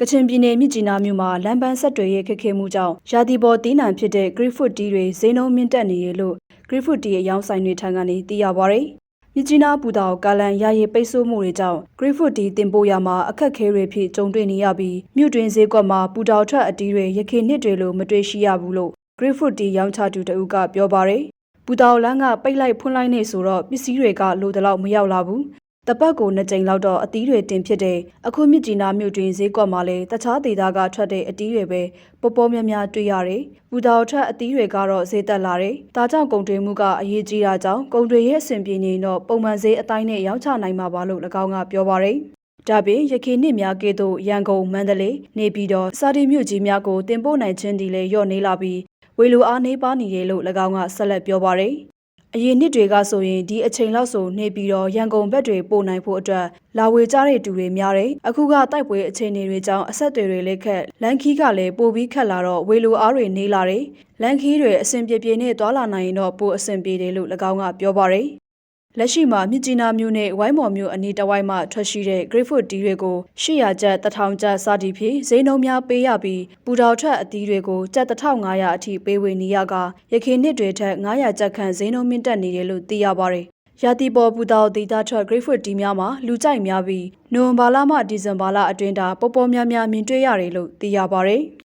ကချင်ပြည်နယ်မြစ်ကြီးနားမြို့မှာလမ်းပန်းဆက်တွေရဲ့ခက်ခဲမှုကြောင့်ရာသီပေါ်တီးနှံဖြစ်တဲ့ Grapefruit တီးတွေဈေးနှုန်းမြင့်တက်နေရလို့ Grapefruit တီးအယောင်းဆိုင်တွေထံကနေသိရပါဗျ။မြစ်ကြီးနားပူတောင်ကာလန်ရာရီပိတ်ဆို့မှုတွေကြောင့် Grapefruit တီးတင်ပို့ရမှာအခက်ခဲတွေဖြစ်ကြုံတွေ့နေရပြီးမြို့တွင်ဈေးကွက်မှာပူတောင်ထွက်အတီးတွေရခေနှစ်တွေလိုမတွေ့ရှိရဘူးလို့ Grapefruit တီးရောင်းချသူတဦးကပြောပါဗျ။ပူတောင်လန်းကပိတ်လိုက်ဖွင့်လိုက်နေဆိုတော့ပစ္စည်းတွေကလိုတလောက်မရောက်လာဘူး။ တပတ်ကိုနှစ်ကြိမ်လောက်တော့အသီးတွေတင်ဖြစ်တဲ့အခုမြစ်ကြီးနားမြို့တွင်ဈေးကွက်မှာလည်းတခြားဒေသကထွက်တဲ့အသီးတွေပဲပေါ်ပေါ်များများတွေ့ရတယ်။ပူတောင်ထွက်အသီးတွေကတော့ဈေးတက်လာတယ်။ဒါကြောင့်ကုန်တွေမှုကအရေးကြီးတာကြောင့်ကုန်တွေရဲ့အဆင်ပြေနေတော့ပုံမှန်ဈေးအတိုင်းနဲ့ရောင်းချနိုင်မှာပါလို့၎င်းကပြောပါရယ်။ဒါပြင်ရခိုင်နှစ်များကဲ့သို့ရန်ကုန်မန္တလေးနေပြည်တော်စာတီမြို့ကြီးများကိုတင်ပို့နိုင်ခြင်းဒီလည်းလျော့နေလာပြီးဝေလူအားနေပါနေတယ်လို့၎င်းကဆက်လက်ပြောပါရယ်။ အရင်နှစ်တွေကဆိုရင်ဒီအချိန်လောက်ဆိုနေပြီးတော့ရန်ကုန်ဘက်တွေပို့နိုင်ဖို့အတွက်လာဝေကြတဲ့တူတွေများတယ်အခုကတိုက်ပွဲအခြေအနေတွေကြောင့်အဆက်အသွယ်တွေလည်းခက်လန်ခီးကလည်းပိုပြီးခက်လာတော့ဝေလူအားတွေနေလာတယ်လန်ခီးတွေအဆင်ပြေပြေနဲ့သွာလာနိုင်ရင်တော့ပိုအဆင်ပြေတယ်လို့၎င်းကပြောပါရယ် လက်ရှိမှာမြစ်ကြီးနားမြို့နဲ့ဝိုင်းမော်မြို့အနီးတစ်ဝိုက်မှထွက်ရှိတဲ့ Grapefruit တီးတွေကို800ကျပ်1000ကျပ်စသည်ဖြင့်ဈေးနှုန်းများပေးရပြီးပူတော်ထွက်အသီးတွေကိုကျပ်1500အထိပေးဝေနေရကရခိုင်နှစ်တွေထက်900ကျပ်ခန့်ဈေးနှုန်းမြင့်တက်နေတယ်လို့သိရပါတယ်။ရာသီပေါ်ပူတော်ဒေတာထွက် Grapefruit တီးများမှာလူကြိုက်များပြီးနိုဝင်ဘာလမှဒီဇင်ဘာလအတွင်းတာပေါ်ပေါ်များများမြင်တွေ့ရတယ်လို့သိရပါတယ်။